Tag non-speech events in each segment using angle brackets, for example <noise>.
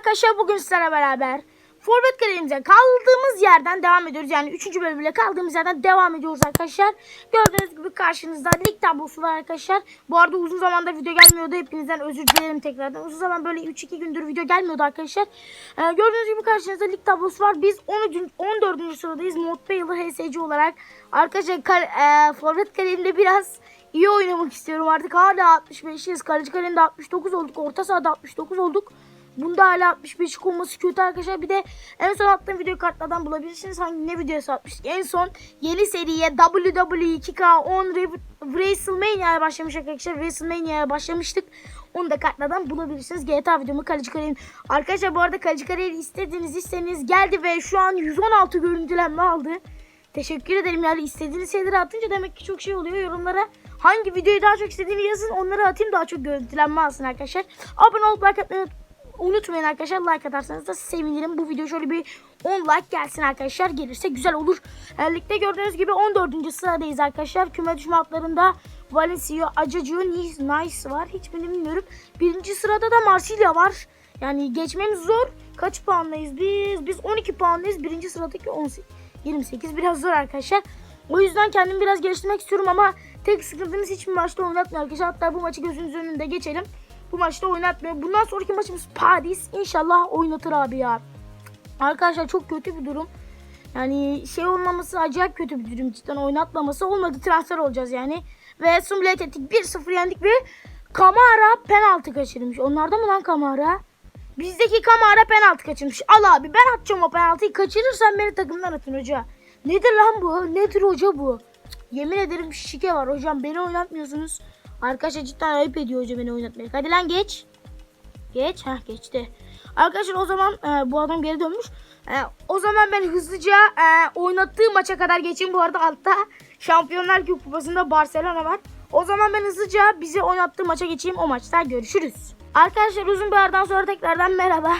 arkadaşlar bugün sizlerle beraber Forvet kariyerimize kaldığımız yerden devam ediyoruz. Yani 3. bölümle kaldığımız yerden devam ediyoruz arkadaşlar. Gördüğünüz gibi karşınızda lig tablosu var arkadaşlar. Bu arada uzun zamandır video gelmiyordu. Hepinizden özür dilerim tekrardan. Uzun zaman böyle 3-2 gündür video gelmiyordu arkadaşlar. Ee, gördüğünüz gibi karşınızda lig tablosu var. Biz 13. 14. sıradayız. Mod Yılı HSC olarak. Arkadaşlar kar, e, Forvet kariyerinde biraz iyi oynamak istiyorum. Artık hala 65'iz. Kaleci kariyerinde 69 olduk. Orta sahada 69 olduk. Bunda hala 65 olması kötü arkadaşlar. Bir de en son attığım video kartlardan bulabilirsiniz. Hangi ne videosu atmıştık? En son yeni seriye WWE 2K10 Re- WrestleMania'ya başlamış arkadaşlar. WrestleMania'ya başlamıştık. Onu da kartlardan bulabilirsiniz. GTA videomu kaleci kariyerim. Arkadaşlar bu arada kaleci kariyeri istediğiniz istediğiniz geldi ve şu an 116 görüntülenme aldı. Teşekkür ederim yani istediğiniz şeyleri atınca demek ki çok şey oluyor yorumlara. Hangi videoyu daha çok istediğini yazın onları atayım daha çok görüntülenme alsın arkadaşlar. Abone olup like atmayı arkadaşlar. Like atarsanız da sevinirim. Bu video şöyle bir 10 like gelsin arkadaşlar. Gelirse güzel olur. Ligde gördüğünüz gibi 14. sıradayız arkadaşlar. Küme düşme altlarında Valencia, Acaccio, Nice, var. Hiçbirini bilmiyorum. Birinci sırada da Marsilya var. Yani geçmemiz zor. Kaç puandayız biz? Biz 12 puandayız. Birinci sıradaki 18. 28 biraz zor arkadaşlar. O yüzden kendimi biraz geliştirmek istiyorum ama tek sıkıntımız hiçbir maçta oynatmıyor arkadaşlar. Hatta bu maçı gözünüzün önünde geçelim. Bu maçta oynatmıyor. Bundan sonraki maçımız Paris. İnşallah oynatır abi ya. Arkadaşlar çok kötü bir durum. Yani şey olmaması acayip kötü bir durum. Cidden oynatmaması olmadı. Transfer olacağız yani. Ve Sumbilet ettik. 1-0 yendik ve Kamara penaltı kaçırmış. Onlarda mı lan Kamara? Bizdeki Kamara penaltı kaçırmış. Al abi ben atacağım o penaltıyı. Kaçırırsan beni takımdan atın hoca. Nedir lan bu? Nedir hoca bu? Yemin ederim şike var hocam. Beni oynatmıyorsunuz. Arkadaşlar cidden ayıp ediyor hoca beni oynatmaya. Hadi lan geç. Geç. Heh geçti. Arkadaşlar o zaman e, bu adam geri dönmüş. E, o zaman ben hızlıca e, oynattığı maça kadar geçeyim. Bu arada altta Şampiyonlar kupasında Barcelona var. O zaman ben hızlıca bizi oynattığı maça geçeyim. O maçta görüşürüz. Arkadaşlar uzun bir aradan sonra tekrardan merhaba.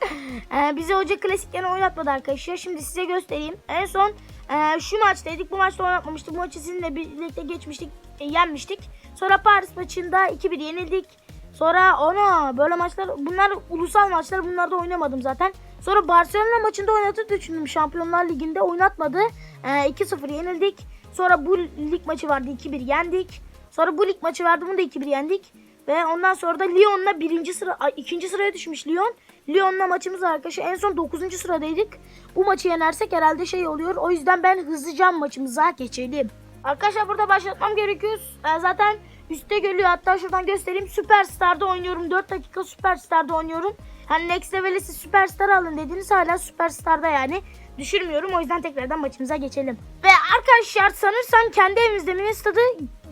<laughs> e, bizi hoca klasiklerini oynatmadı arkadaşlar. Şimdi size göstereyim. En son e, şu maçtaydık. Bu maçta oynatmamıştık. Bu maçı sizinle birlikte geçmiştik. e, yenmiştik. Sonra Paris maçında 2-1 yenildik. Sonra ona böyle maçlar bunlar ulusal maçlar bunlarda oynamadım zaten. Sonra Barcelona maçında oynadı düşündüm. Şampiyonlar Ligi'nde oynatmadı. Ee, 2-0 yenildik. Sonra bu lig maçı vardı 2-1 yendik. Sonra bu lig maçı vardı bunu da 2-1 yendik. Ve ondan sonra da Lyon'la birinci sıra, ikinci sıraya düşmüş Lyon. Lyon'la maçımız arkadaşlar. En son 9. sıradaydık. Bu maçı yenersek herhalde şey oluyor. O yüzden ben hızlıca maçımıza geçelim. Arkadaşlar burada başlatmam gerekiyor. Ee, zaten üstte geliyor. Hatta şuradan göstereyim. Süperstar'da oynuyorum. 4 dakika Süperstar'da oynuyorum. Hani Next Level'e siz Süperstar alın dediniz. Hala Süperstar'da yani. Düşürmüyorum. O yüzden tekrardan maçımıza geçelim. Ve arkadaşlar sanırsam kendi evimizde Mini Stadı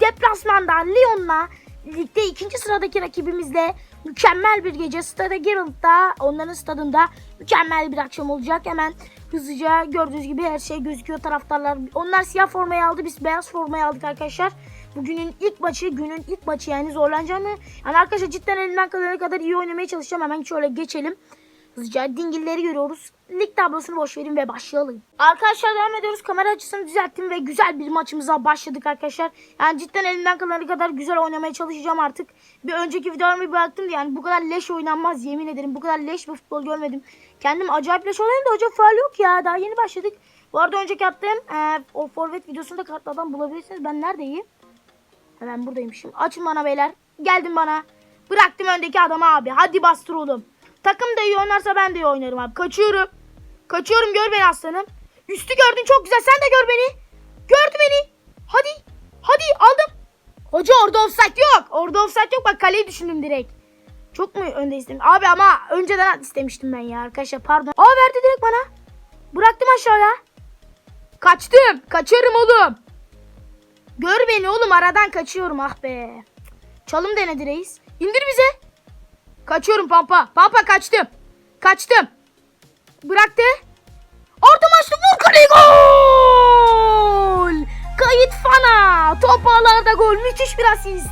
deplasmanda Lyon'la ligde ikinci sıradaki rakibimizle mükemmel bir gece Stade Gerald'da onların stadında mükemmel bir akşam olacak. Hemen hızlıca gördüğünüz gibi her şey gözüküyor taraftarlar. Onlar siyah formayı aldı biz beyaz formayı aldık arkadaşlar. Bugünün ilk maçı günün ilk maçı yani zorlanacağını yani arkadaşlar cidden elimden gelene kadar iyi oynamaya çalışacağım. Hemen şöyle geçelim. Hızlıca dingilleri görüyoruz. Lig tablosunu boş verin ve başlayalım. Arkadaşlar devam ediyoruz. Kamera açısını düzelttim ve güzel bir maçımıza başladık arkadaşlar. Yani cidden elimden gelene kadar güzel oynamaya çalışacağım artık. Bir önceki videolarımı bıraktım da yani bu kadar leş oynanmaz yemin ederim. Bu kadar leş bir futbol görmedim. Kendim acayip leş oynayayım da hocam faal yok ya. Daha yeni başladık. Bu arada önceki attığım e, o forvet videosunu da kartlardan bulabilirsiniz. Ben neredeyim? Hemen buradaymışım. Açın bana beyler. Geldim bana. Bıraktım öndeki adamı abi. Hadi bastır oğlum. Takım da iyi oynarsa ben de iyi oynarım abi. Kaçıyorum. Kaçıyorum gör beni aslanım. Üstü gördün çok güzel. Sen de gör beni. Gördü beni. Hadi. Hadi aldım. Hoca orada offside yok. Orada offside yok. Bak kaleyi düşündüm direkt. Çok mu önde istedim? Abi ama önceden istemiştim ben ya arkadaşlar pardon. Aa verdi direkt bana. Bıraktım aşağıya. Kaçtım. Kaçarım oğlum. Gör beni oğlum aradan kaçıyorum ah be. Çalım denedi reis. İndir bize. Kaçıyorum Pampa. Pampa kaçtım. Kaçtım. Bıraktı. Orta maçta vur kaleyi gol. Kayıt fana. Top ağlarda gol. Müthiş bir asist.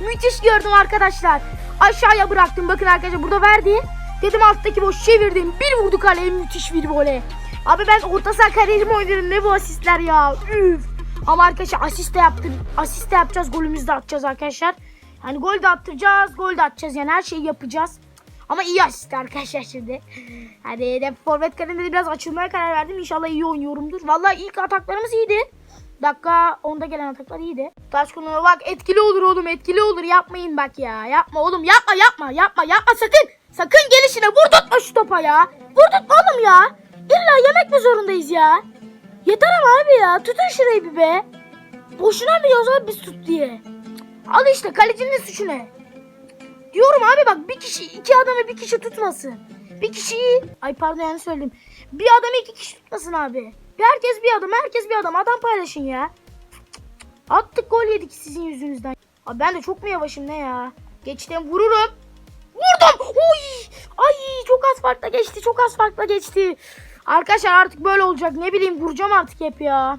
Müthiş gördüm arkadaşlar. Aşağıya bıraktım. Bakın arkadaşlar burada verdi. Dedim alttaki boş çevirdim. Bir vurdu kaleye müthiş bir voley. Abi ben orta saha kariyerimi oynuyorum. Ne bu asistler ya. Üf. Ama arkadaşlar asist de yaptım. Asist de yapacağız. Golümüzü de atacağız arkadaşlar. Yani gol de attıracağız. Gol de atacağız. Yani her şeyi yapacağız. Ama iyi asist arkadaşlar şimdi. Hadi de forvet kariyerinde de biraz açılmaya karar verdim. İnşallah iyi oynuyorumdur. Vallahi ilk ataklarımız iyiydi. Dakika 10'da gelen ataklar iyiydi. Taş kullanma bak etkili olur oğlum etkili olur. Yapmayın bak ya. Yapma oğlum yapma yapma yapma yapma sakın. Sakın gelişine vur tutma şu topa ya. Vur tutma oğlum ya. İlla yemek mi zorundayız ya? Yeter ama abi ya. Tutun şurayı bir be. Boşuna mı abi biz tut diye. Al işte kalecinin suçu ne? Diyorum abi bak bir kişi iki adamı bir kişi tutmasın. Bir kişiyi ay pardon yanlış söyledim. Bir adamı iki kişi tutmasın abi. Bir herkes bir adam herkes bir adam adam paylaşın ya. Attık gol yedik sizin yüzünüzden. Abi ben de çok mu yavaşım ne ya? Geçtim vururum. Vurdum. Oy. Ay çok az farkla geçti çok az farkla geçti. Arkadaşlar artık böyle olacak ne bileyim vuracağım artık hep ya.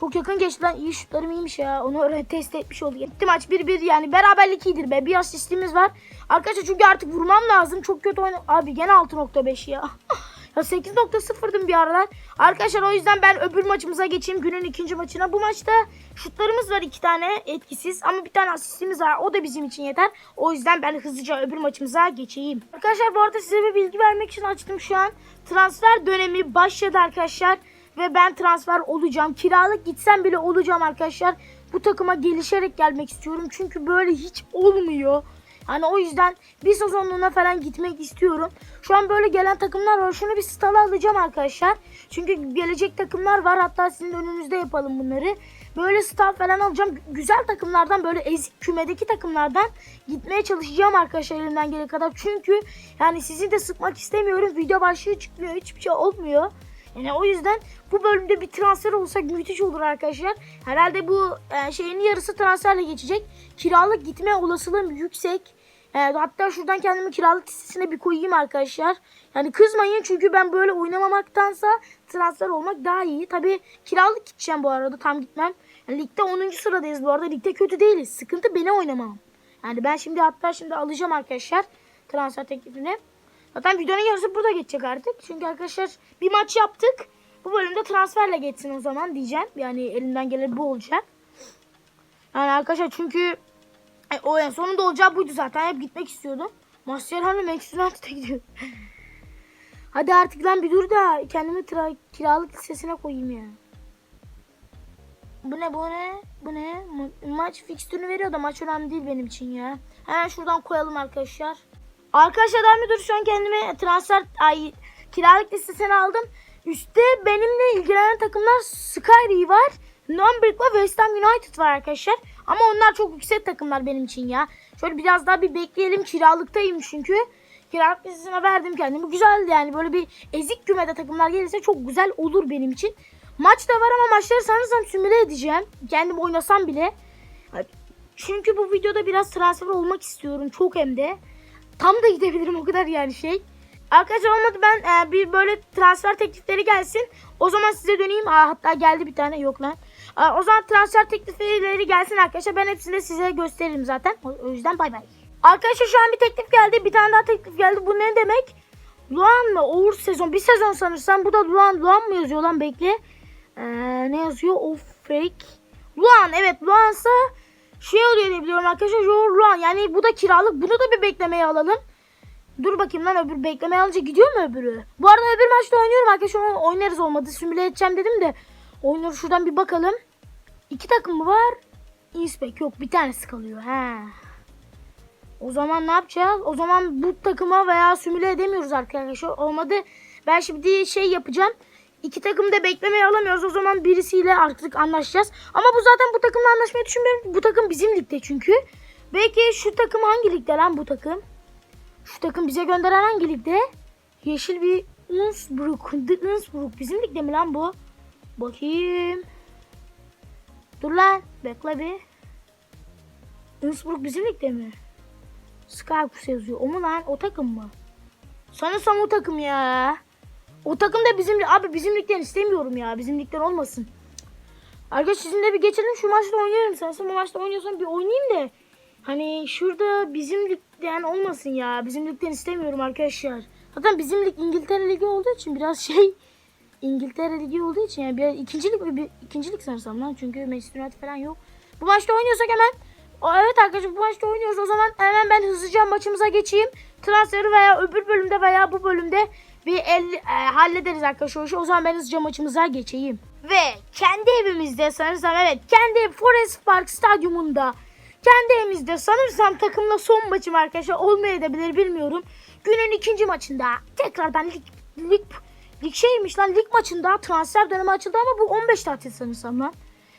Çok yakın geçti lan. İyi şutlarım iyiymiş ya. Onu öyle test etmiş olduk. Gitti maç 1-1 yani beraberlik iyidir be. Bir asistimiz var. Arkadaşlar çünkü artık vurmam lazım. Çok kötü oyna... Abi gene 6.5 ya. <laughs> ya 8.0'dım bir aralar. Arkadaşlar o yüzden ben öbür maçımıza geçeyim. Günün ikinci maçına. Bu maçta şutlarımız var iki tane etkisiz. Ama bir tane asistimiz var. O da bizim için yeter. O yüzden ben hızlıca öbür maçımıza geçeyim. Arkadaşlar bu arada size bir bilgi vermek için açtım şu an. Transfer dönemi başladı arkadaşlar ve ben transfer olacağım. Kiralık gitsem bile olacağım arkadaşlar. Bu takıma gelişerek gelmek istiyorum. Çünkü böyle hiç olmuyor. Hani o yüzden bir sezonluğuna falan gitmek istiyorum. Şu an böyle gelen takımlar var. Şunu bir stala alacağım arkadaşlar. Çünkü gelecek takımlar var. Hatta sizin önünüzde yapalım bunları. Böyle stal falan alacağım. Güzel takımlardan böyle ezik kümedeki takımlardan gitmeye çalışacağım arkadaşlar elimden gelene kadar. Çünkü yani sizi de sıkmak istemiyorum. Video başlığı çıkmıyor. Hiçbir şey olmuyor. Yani o yüzden bu bölümde bir transfer olsak müthiş olur arkadaşlar. Herhalde bu e, şeyin yarısı transferle geçecek. Kiralık gitme olasılığım yüksek. E, hatta şuradan kendimi kiralık listesine bir koyayım arkadaşlar. Yani kızmayın çünkü ben böyle oynamamaktansa transfer olmak daha iyi. Tabi kiralık gideceğim bu arada tam gitmem. Yani ligde 10. sıradayız bu arada. Ligde kötü değiliz. Sıkıntı beni oynamam. Yani ben şimdi hatta şimdi alacağım arkadaşlar transfer teklifini. Zaten videonun yarısı burada geçecek artık. Çünkü arkadaşlar bir maç yaptık. Bu bölümde transferle geçsin o zaman diyeceğim. Yani elimden gelen bu olacak. Yani arkadaşlar çünkü e, o en sonunda olacağı buydu zaten. Hep gitmek istiyordum. Mascherano Manchester United'a gidiyor. <laughs> Hadi artık lan bir dur da kendimi kiralık listesine koyayım ya. Bu ne bu ne? Bu ne? Ma- maç fikstürünü veriyor da maç önemli değil benim için ya. Hemen şuradan koyalım arkadaşlar. Arkadaşlar devam ediyoruz. Şu an kendime transfer ay kiralık listesine aldım. Üstte benimle ilgilenen takımlar Skyri var. Nürnberg ve West Ham United var arkadaşlar. Ama onlar çok yüksek takımlar benim için ya. Şöyle biraz daha bir bekleyelim. Kiralıktayım çünkü. Kiralık listesine verdim kendimi. Güzeldi yani. Böyle bir ezik kümede takımlar gelirse çok güzel olur benim için. Maç da var ama maçları sanırsam simüle edeceğim. Kendim oynasam bile. Çünkü bu videoda biraz transfer olmak istiyorum. Çok hem de. Tam da gidebilirim o kadar yani şey. Arkadaşlar olmadı ben e, bir böyle transfer teklifleri gelsin. O zaman size döneyim. Aa, hatta geldi bir tane yok lan. Aa, o zaman transfer teklifleri gelsin arkadaşlar. Ben hepsini de size gösteririm zaten. O, o yüzden bay bay. Arkadaşlar şu an bir teklif geldi. Bir tane daha teklif geldi. Bu ne demek? Luan mı? Uğur sezon. Bir sezon sanırsam. Bu da Luan. Luan mı yazıyor lan bekle. Ee, ne yazıyor? Of fake. Luan evet Luan'sa şey oluyor diye biliyorum arkadaşlar. Luan yani bu da kiralık. Bunu da bir beklemeye alalım. Dur bakayım lan öbür beklemeye alınca gidiyor mu öbürü? Bu arada öbür maçta oynuyorum arkadaşlar. Oynarız olmadı. Simüle edeceğim dedim de. Oyunları şuradan bir bakalım. İki takım mı var? Inspek yok bir tanesi kalıyor. He. O zaman ne yapacağız? O zaman bu takıma veya simüle edemiyoruz arkadaşlar. Olmadı. Ben şimdi şey yapacağım. İki takım da beklemeye alamıyoruz. O zaman birisiyle artık anlaşacağız. Ama bu zaten bu takımla anlaşmayı düşünmüyorum. Bu takım bizim ligde çünkü. Belki şu takım hangi ligde lan bu takım? Şu takım bize gönderen hangi ligde? Yeşil bir Innsbruck. Innsbruck bizim ligde mi lan bu? Bakayım. Dur lan. Bekle bir. Innsbruck bizim ligde mi? Skypus yazıyor. O mu lan? O takım mı? Sanırsam o takım ya. O takım da bizim abi bizim ligden istemiyorum ya. Bizim ligden olmasın. Arkadaş sizinle bir geçelim şu maçta oynayalım. Sen bu maçta oynuyorsan bir oynayayım da. Hani şurada bizim ligden olmasın ya. Bizim ligden istemiyorum arkadaşlar. Zaten bizim lig İngiltere Ligi olduğu için biraz şey İngiltere Ligi olduğu için yani biraz ikincilik bir, ikincilik sanırsam lan. Çünkü Manchester United falan yok. Bu maçta oynuyorsak hemen evet arkadaşlar bu maçta oynuyoruz. O zaman hemen ben hızlıca maçımıza geçeyim. transferi veya öbür bölümde veya bu bölümde bir el, e, hallederiz arkadaşlar. o zaman ben hızlıca maçımıza geçeyim. Ve kendi evimizde sanırsam evet kendi Forest Park stadyumunda kendi evimizde sanırsam takımla son maçım arkadaşlar olmayabilir bilmiyorum. Günün ikinci maçında tekrardan lig, lig, lig şeymiş lan lig maçında transfer dönemi açıldı ama bu 15 tatil sanırsam lan.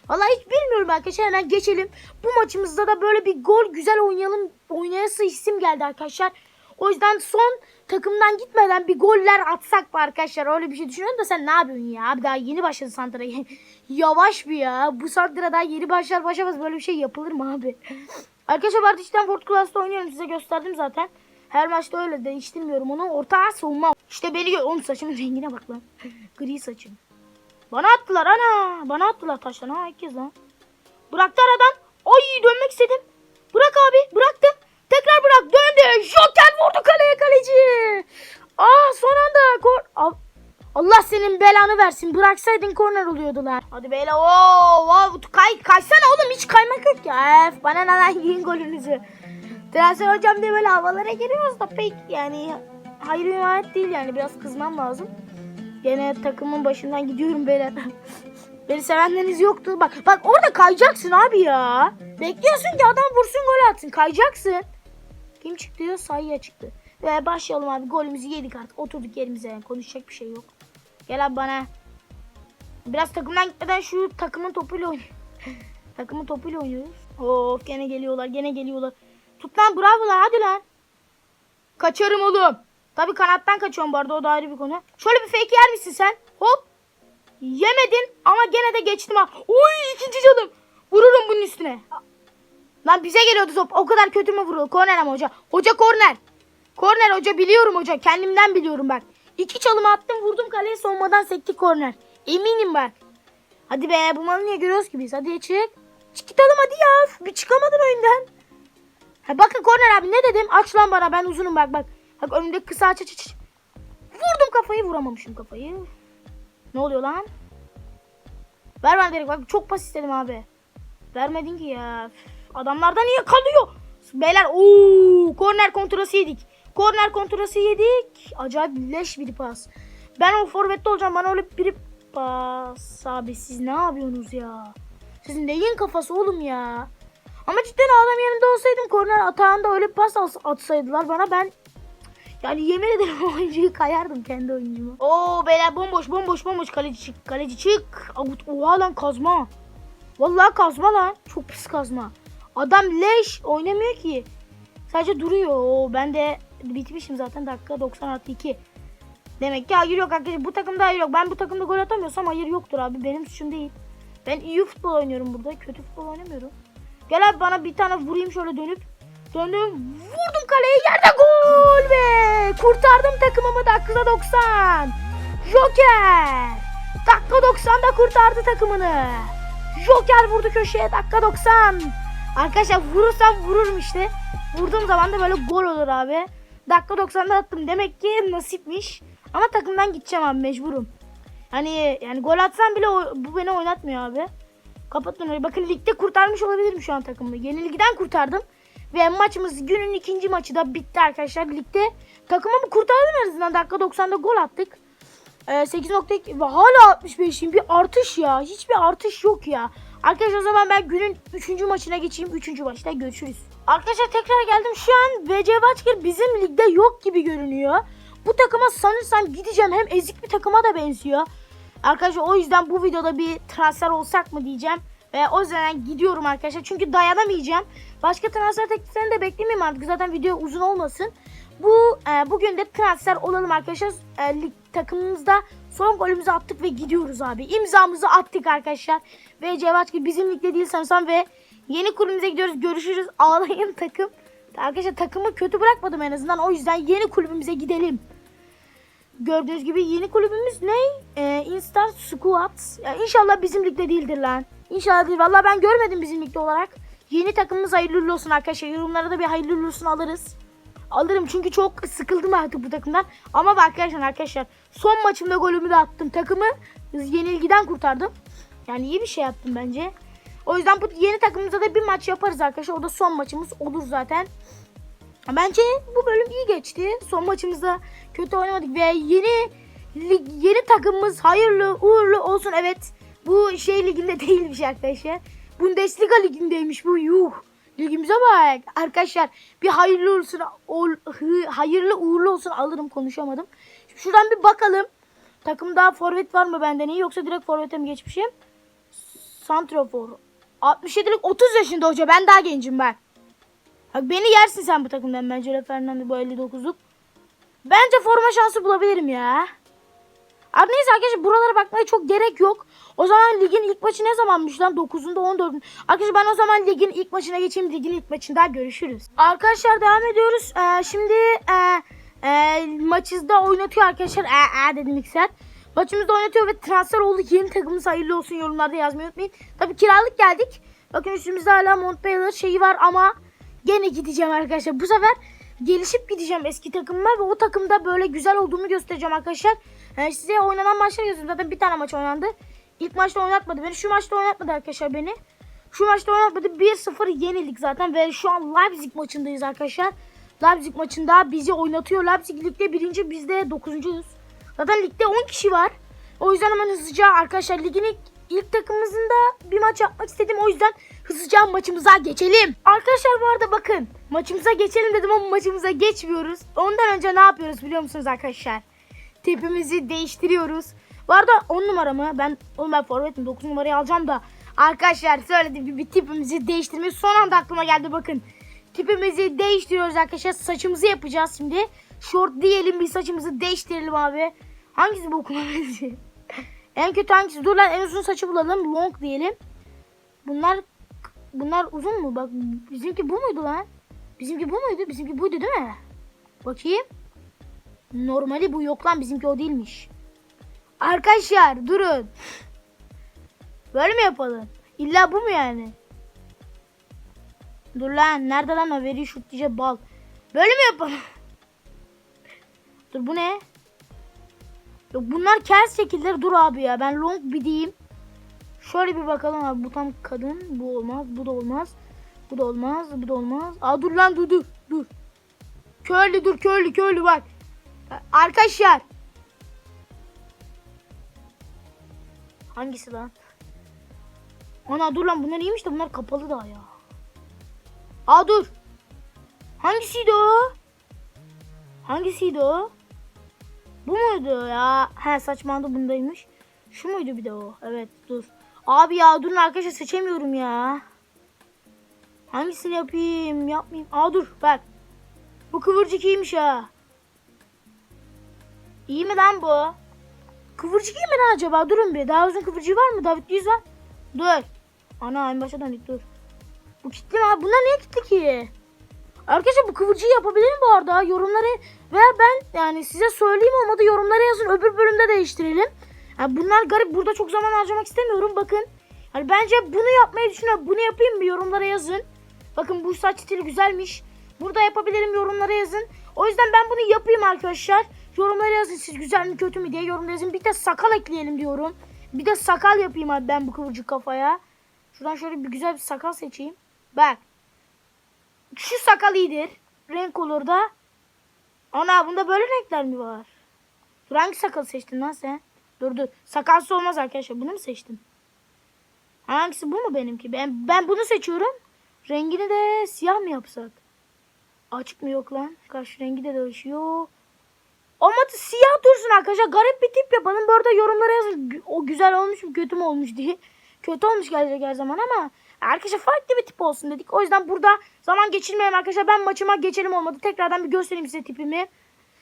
Vallahi hiç bilmiyorum arkadaşlar hemen geçelim. Bu maçımızda da böyle bir gol güzel oynayalım oynayası isim geldi arkadaşlar. O yüzden son takımdan gitmeden bir goller atsak mı arkadaşlar? Öyle bir şey düşünüyorum da sen ne yapıyorsun ya? Abi daha yeni başladı Santra. <laughs> Yavaş bir ya. Bu Santra daha yeni başlar başlamaz böyle bir şey yapılır mı abi? <laughs> arkadaşlar Bartu içten Ford Class'ta oynuyorum size gösterdim zaten. Her maçta öyle değiştirmiyorum onu. Orta savunma. İşte beni gör. Oğlum saçımın <laughs> rengine bak lan. Gri saçım. Bana attılar ana. Bana attılar taştan. Ha kez lan. Bıraktı aradan. Ay dönmek istedim. Bırak abi. Bıraktım. Tekrar bırak. Döndü. Joker vurdu kaleye kaleci. Aa son anda. Kor Al- Allah senin belanı versin. Bıraksaydın korner oluyordu lan. Hadi beyler. Oo, oo, kay, kaysana oğlum. Hiç kaymak yok ya. Ef, bana ne lan yiyin golünüzü. Transfer hocam diye böyle havalara giriyoruz da pek yani hayır emanet değil yani. Biraz kızmam lazım. Gene takımın başından gidiyorum beyler. <laughs> Beni sevenleriniz yoktu. Bak bak orada kayacaksın abi ya. Bekliyorsun ki adam vursun gol atsın. Kayacaksın. Kim çıktı diyor? Sayıya çıktı. Ve başlayalım abi. Golümüzü yedik artık. Oturduk yerimize. Yani. Konuşacak bir şey yok. Gel abi bana. Biraz takımdan gitmeden şu takımın topuyla oynuyoruz. <laughs> takımın topuyla oynuyoruz. Of gene geliyorlar. Gene geliyorlar. Tut lan bravo lan hadi lan. Kaçarım oğlum. Tabii kanattan kaçıyorum bu arada o da ayrı bir konu. Şöyle bir fake yer misin sen? Hop. Yemedin ama gene de geçtim ha. Oy ikinci canım. Vururum bunun üstüne. Lan bize geliyordu top. O kadar kötü mü vuruldu? Korner ama hoca. Hoca korner. Korner hoca biliyorum hoca. Kendimden biliyorum bak. İki çalımı attım vurdum kaleye sonmadan sekti korner. Eminim bak. Hadi be bu malı niye görüyoruz ki biz? Hadi çık. Çık gidelim hadi ya. Bir çıkamadın oyundan. Ha, bakın korner abi ne dedim? Aç lan bana ben uzunum bak bak. Bak önümde kısa aç aç aç. Vurdum kafayı vuramamışım kafayı. Ne oluyor lan? Ver bana direkt bak çok pas istedim abi. Vermedin ki ya. Üf, Adamlardan niye kalıyor? Beyler ooo korner kontrası yedik. Korner kontrası yedik. Acayip leş bir pas. Ben o forvette olacağım bana öyle bir pas. Abi siz ne yapıyorsunuz ya? Sizin neyin kafası oğlum ya? Ama cidden adam yanında olsaydım korner atağında öyle pas as- atsaydılar bana ben yani yemin ederim <laughs> oyuncuyu kayardım kendi oyuncumu. Oo beyler bomboş bomboş bomboş kaleci çık kaleci çık. Oha lan kazma. Vallahi kazma lan. Çok pis kazma. Adam leş oynamıyor ki. Sadece duruyor. Oo, ben de bitmişim zaten dakika 90 artı 2. Demek ki hayır yok arkadaşlar. Bu takımda hayır yok. Ben bu takımda gol atamıyorsam hayır yoktur abi. Benim suçum değil. Ben iyi futbol oynuyorum burada. Kötü futbol oynamıyorum. Gel abi bana bir tane vurayım şöyle dönüp. Döndüm. Vurdum kaleye yerde gol be. Kurtardım takımımı dakika 90. Joker. Dakika 90'da kurtardı takımını. Joker vurdu köşeye dakika 90. Arkadaşlar vurursam vururum işte. Vurduğum zaman da böyle gol olur abi. Dakika 90'da attım. Demek ki nasipmiş. Ama takımdan gideceğim abi mecburum. Hani yani gol atsam bile o- bu beni oynatmıyor abi. Kapatın orayı. Bakın ligde kurtarmış olabilirim şu an takımı. Yenilgiden kurtardım. Ve maçımız günün ikinci maçı da bitti arkadaşlar. Ligde takımımı kurtardım en azından. Dakika 90'da gol attık. Ee, 8.2 ve hala 65'im. Bir artış ya. Hiçbir artış yok ya. Arkadaşlar o zaman ben günün 3. maçına geçeyim. 3. maçta görüşürüz. Arkadaşlar tekrar geldim. Şu an VC Başkır bizim ligde yok gibi görünüyor. Bu takıma sanırsam gideceğim. Hem ezik bir takıma da benziyor. Arkadaşlar o yüzden bu videoda bir transfer olsak mı diyeceğim. Ve o yüzden gidiyorum arkadaşlar. Çünkü dayanamayacağım. Başka transfer tekliflerini de beklemeyeyim artık. Zaten video uzun olmasın. Bu e, bugün de transfer olalım arkadaşlar. E, lig takımımızda son golümüzü attık ve gidiyoruz abi. İmzamızı attık arkadaşlar. Ve Cevatki bizim ligde değil sanırsam ve yeni kulübümüze gidiyoruz. Görüşürüz. Ağlayın takım. Arkadaşlar takımı kötü bırakmadım en azından. O yüzden yeni kulübümüze gidelim. Gördüğünüz gibi yeni kulübümüz ne? Ee, Instar Squad. Ya inşallah bizim ligde değildir lan. İnşallah değil. Vallahi ben görmedim bizim ligde olarak. Yeni takımımız hayırlı olsun arkadaşlar. Yorumlara da bir hayırlı olsun alırız. Alırım çünkü çok sıkıldım artık bu takımdan. Ama arkadaşlar arkadaşlar son maçımda golümü de attım. Takımı yenilgiden kurtardım. Yani iyi bir şey yaptım bence. O yüzden bu yeni takımımıza da bir maç yaparız arkadaşlar. O da son maçımız olur zaten. Bence bu bölüm iyi geçti. Son maçımızda kötü oynamadık ve yeni lig- yeni takımımız hayırlı uğurlu olsun. Evet bu şey liginde <laughs> değilmiş arkadaşlar. Bundesliga ligindeymiş bu yuh. Ligimize bak arkadaşlar. Bir hayırlı olsun ol, hı- hayırlı uğurlu olsun alırım konuşamadım. Şuradan bir bakalım. Takımda forvet var mı benden iyi yoksa direkt forvete mi geçmişim? Santrofor. 67'lik 30 yaşında hoca ben daha gencim ben. Bak beni yersin sen bu takımdan bence Fernando bu 59'luk. Bence forma şansı bulabilirim ya. Abi neyse arkadaşlar buralara bakmaya çok gerek yok. O zaman ligin ilk maçı ne zamanmış lan? 9'unda 14'ünde. Arkadaşlar ben o zaman ligin ilk maçına geçeyim. Ligin ilk maçında görüşürüz. Arkadaşlar devam ediyoruz. Ee, şimdi e, e, maçımızda oynatıyor arkadaşlar. E, e dedim ilk set. Maçımızda oynatıyor ve transfer oldu. Yeni takımımız hayırlı olsun yorumlarda yazmayı unutmayın. Tabii kiralık geldik. Bakın üstümüzde hala Montpellier şeyi var ama gene gideceğim arkadaşlar. Bu sefer gelişip gideceğim eski takımıma ve o takımda böyle güzel olduğumu göstereceğim arkadaşlar. Yani size oynanan maçları yazıyorum. Zaten bir tane maç oynandı. İlk maçta oynatmadı beni. Şu maçta oynatmadı arkadaşlar beni. Şu maçta oynatmadı. 1-0 yenildik zaten ve şu an Leipzig maçındayız arkadaşlar. Leipzig maçında bizi oynatıyor. Leipzig ligde birinci biz de dokuzuncuyuz. Zaten ligde 10 kişi var. O yüzden hemen hızlıca arkadaşlar ligin ilk, ilk takımımızın da bir maç yapmak istedim. O yüzden hızlıca maçımıza geçelim. Arkadaşlar bu arada bakın maçımıza geçelim dedim ama maçımıza geçmiyoruz. Ondan önce ne yapıyoruz biliyor musunuz arkadaşlar? Tipimizi değiştiriyoruz. Bu arada 10 numara mı? Ben oğlum ben forvetim 9 numarayı alacağım da. Arkadaşlar söylediğim gibi tipimizi değiştirmeyi son anda aklıma geldi bakın. Tipimizi değiştiriyoruz arkadaşlar. Saçımızı yapacağız şimdi. Short diyelim bir saçımızı değiştirelim abi. Hangisi bu okuma <laughs> en kötü hangisi? Dur lan en uzun saçı bulalım. Long diyelim. Bunlar bunlar uzun mu? Bak bizimki bu muydu lan? Bizimki bu muydu? Bizimki buydu değil mi? Bakayım. Normali bu yok lan bizimki o değilmiş. Arkadaşlar durun. Böyle mi yapalım? İlla bu mu yani? Dur lan nerede lan o veri şut diyecek bal. Böyle mi yapalım? Dur bu ne? Yok bunlar kes şekilleri dur abi ya. Ben long bir diyeyim. Şöyle bir bakalım abi. Bu tam kadın. Bu olmaz. Bu da olmaz. Bu da olmaz. Bu da olmaz. Aa dur lan dur dur. Dur. Köylü dur köylü köylü bak. Arkadaşlar. Hangisi lan? Ana dur lan bunlar iyiymiş de bunlar kapalı daha ya. Aa dur. Hangisiydi o? Hangisiydi o? Bu muydu ya? He saçmaladı bundaymış. Şu muydu bir de o? Evet dur. Abi ya durun arkadaşlar seçemiyorum ya. Hangisini yapayım yapmayayım. Aa dur bak. Bu kıvırcık iyiymiş ha. İyi mi lan bu? Kıvırcık iyi mi lan acaba? Durun bir. Daha uzun kıvırcığı var mı? David Luiz var. Dur. Ana en başa döndük dur. Bu kilitli mi abi? Bunlar niye kilitli ki? Arkadaşlar bu kıvırcığı yapabilirim bu arada. Yorumları veya ben yani size söyleyeyim olmadı yorumlara yazın. Öbür bölümde değiştirelim. Yani bunlar garip. Burada çok zaman harcamak istemiyorum. Bakın. Hani bence bunu yapmayı düşünüyorum. Bunu yapayım mı? Yorumlara yazın. Bakın bu saç stili güzelmiş. Burada yapabilirim yorumlara yazın. O yüzden ben bunu yapayım arkadaşlar. Yorumlara yazın siz güzel mi kötü mü diye yorumlara yazın. Bir de sakal ekleyelim diyorum. Bir de sakal yapayım abi ben bu kıvırcık kafaya. Şuradan şöyle bir güzel bir sakal seçeyim. Bak. Şu sakal iyidir. Renk olur da. Ana bunda böyle renkler mi var? Dur hangi sakal seçtin lan sen? Dur dur. Sakalsız olmaz arkadaşlar. Bunu mu seçtin? Hangisi bu mu benimki? Ben, ben bunu seçiyorum. Rengini de siyah mı yapsak? Açık mı yok lan? Karşı rengi de değişiyor. Ama da siyah dursun arkadaşlar. Garip bir tip yapalım. Bu arada yorumlara yazın. O güzel olmuş mu kötü mü olmuş diye. <laughs> Kötü olmuş gelecek her zaman ama arkadaşlar farklı bir tip olsun dedik. O yüzden burada zaman geçirmeyelim arkadaşlar. Ben maçıma geçelim olmadı. Tekrardan bir göstereyim size tipimi.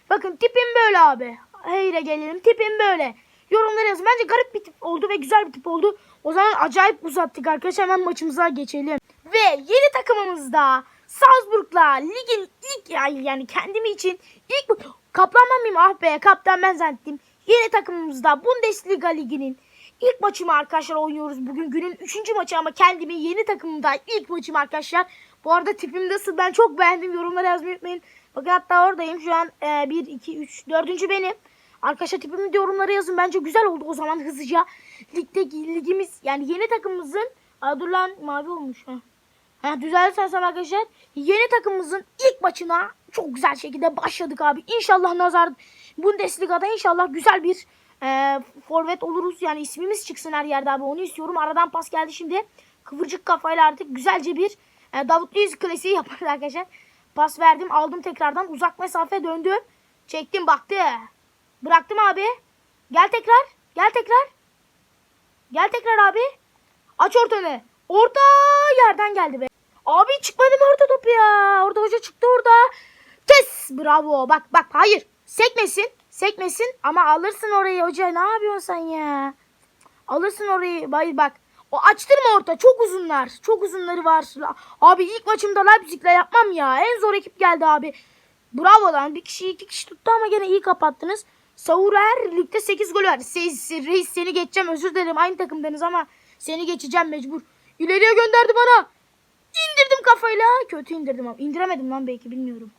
Bakın tipim böyle abi. Hayır gelelim. Tipim böyle. Yorumlara yazın. Bence garip bir tip oldu ve güzel bir tip oldu. O zaman acayip uzattık arkadaşlar. Hemen maçımıza geçelim. Ve yeni takımımızda Salzburg'la ligin ilk yani kendimi için ilk bu kaplan ben miyim? Ah be kaptan ben zannettim. Yeni takımımızda Bundesliga liginin ilk maçımı arkadaşlar oynuyoruz. Bugün günün 3. maçı ama kendimi yeni takımımda ilk maçım arkadaşlar. Bu arada tipim nasıl ben çok beğendim. Yorumlara yazmayı unutmayın. Bakın hatta oradayım şu an 1, 2, 3, 4. benim. Arkadaşlar tipimi de yorumlara yazın. Bence güzel oldu o zaman hızlıca. Ligde ligimiz yani yeni takımımızın Aa, dur lan mavi olmuş. Ha. Ha, düzeltirsem arkadaşlar yeni takımımızın ilk maçına çok güzel şekilde başladık abi. İnşallah nazar Bundesliga'da inşallah güzel bir e, forvet oluruz. Yani ismimiz çıksın her yerde abi onu istiyorum. Aradan pas geldi şimdi. Kıvırcık kafayla artık güzelce bir e, Davut Luiz klasiği <laughs> yaparız arkadaşlar. Pas verdim aldım tekrardan uzak mesafe döndüm. Çektim baktı. Bıraktım abi. Gel tekrar. Gel tekrar. Gel tekrar abi. Aç ortanı. Orta yerden geldi be. Abi çıkmadı mı orta topu ya? Orada hoca çıktı orada. Bravo. Bak bak hayır. Sekmesin. Sekmesin ama alırsın orayı hoca. Ne yapıyorsun sen ya? Alırsın orayı. Hayır bak. O açtırma orta. Çok uzunlar. Çok uzunları var. Abi ilk maçımda Leipzig'le yapmam ya. En zor ekip geldi abi. Bravo lan. Bir kişi iki kişi tuttu ama gene iyi kapattınız. Saurer ligde 8 gol var. Siz, reis seni geçeceğim özür dilerim. Aynı takımdanız ama seni geçeceğim mecbur. İleriye gönderdi bana. İndirdim kafayla. Kötü indirdim ama. İndiremedim lan belki bilmiyorum.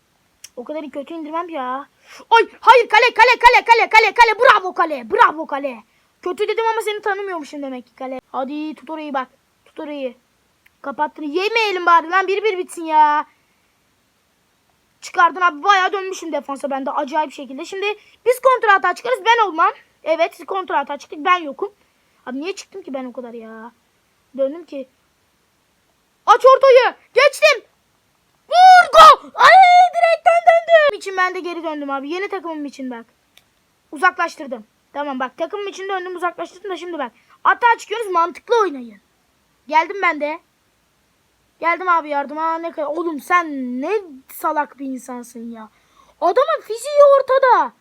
O kadar kötü indirmem ya. Ay hayır kale kale kale kale kale kale. Bravo kale. Bravo kale. Kötü dedim ama seni tanımıyormuşum demek ki kale. Hadi tut orayı bak. Tut orayı. Kapattın. Yemeyelim bari lan. Bir bir bitsin ya. Çıkardın abi. Bayağı dönmüşüm defansa ben de acayip şekilde. Şimdi biz kontra hata çıkarız. Ben olmam. Evet siz kontra hata çıktık. Ben yokum. Abi niye çıktım ki ben o kadar ya? Döndüm ki. Aç ortayı. Geçtim. Vur gol. Ay direkten döndüm. için ben de geri döndüm abi. Yeni takımım için bak. Uzaklaştırdım. Tamam bak takımım için döndüm uzaklaştırdım da şimdi bak. Hata çıkıyoruz mantıklı oynayın. Geldim ben de. Geldim abi yardıma. Ne kadar oğlum sen ne salak bir insansın ya. Adamın fiziği ortada.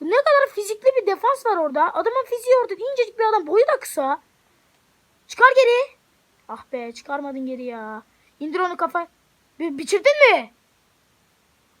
Ne kadar fizikli bir defans var orada. Adamın fiziği ortada. İncecik bir adam. Boyu da kısa. Çıkar geri. Ah be çıkarmadın geri ya. İndir onu kafa. Bir biçirdin mi?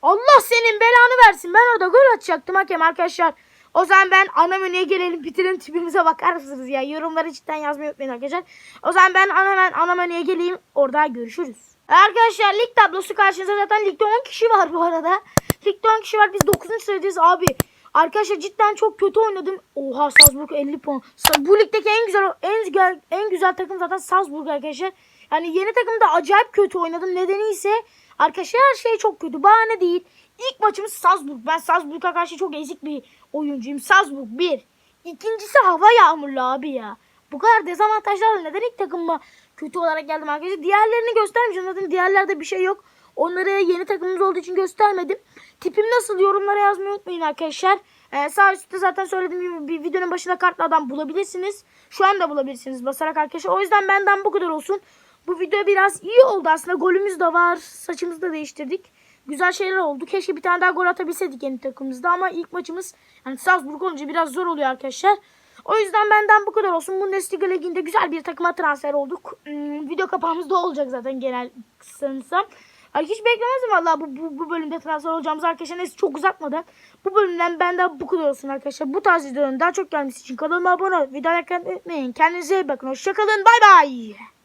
Allah senin belanı versin. Ben orada gol atacaktım hakem arkadaşlar. O zaman ben ana menüye gelelim bitirelim tipimize bakar mısınız ya? Yorumları cidden yazmayı unutmayın arkadaşlar. O zaman ben hemen ana menüye geleyim. Orada görüşürüz. Arkadaşlar lig tablosu karşınızda zaten ligde 10 kişi var bu arada. Ligde 10 kişi var biz 9. sıradayız abi. Arkadaşlar cidden çok kötü oynadım. Oha Salzburg 50 puan. Bu ligdeki en güzel en güzel en güzel takım zaten Salzburg arkadaşlar. Yani yeni takımda acayip kötü oynadım. Nedeni ise arkadaşlar her şey çok kötü. Bahane değil. İlk maçımız Salzburg. Ben Salzburg'a karşı çok ezik bir oyuncuyum. Salzburg 1. İkincisi hava yağmurlu abi ya. Bu kadar dezavantajlarla neden ilk takımıma kötü olarak geldim arkadaşlar. Diğerlerini göstermeyeceğim. Zaten diğerlerde bir şey yok. Onları yeni takımımız olduğu için göstermedim. Tipim nasıl yorumlara yazmayı unutmayın arkadaşlar. Ee, sağ üstte zaten söylediğim gibi bir videonun başında kartlı adam bulabilirsiniz. Şu anda bulabilirsiniz basarak arkadaşlar. O yüzden benden bu kadar olsun. Bu video biraz iyi oldu aslında. Golümüz de var. Saçımızı da değiştirdik. Güzel şeyler oldu. Keşke bir tane daha gol atabilseydik yeni takımımızda ama ilk maçımız yani Salzburg olunca biraz zor oluyor arkadaşlar. O yüzden benden bu kadar olsun. Bundesliga liginde güzel bir takıma transfer olduk. Hmm, video kapağımızda olacak zaten genel sanırsam. Ay hiç beklemezdim valla bu, bu, bu bölümde transfer olacağımız arkadaşlar. Neyse çok uzatmadan. Bu bölümden benden bu kadar olsun arkadaşlar. Bu tarz videoların daha çok gelmesi için kanalıma abone ol. Video like atmayı unutmayın. Kendinize iyi bakın. Hoşçakalın. Bay bay.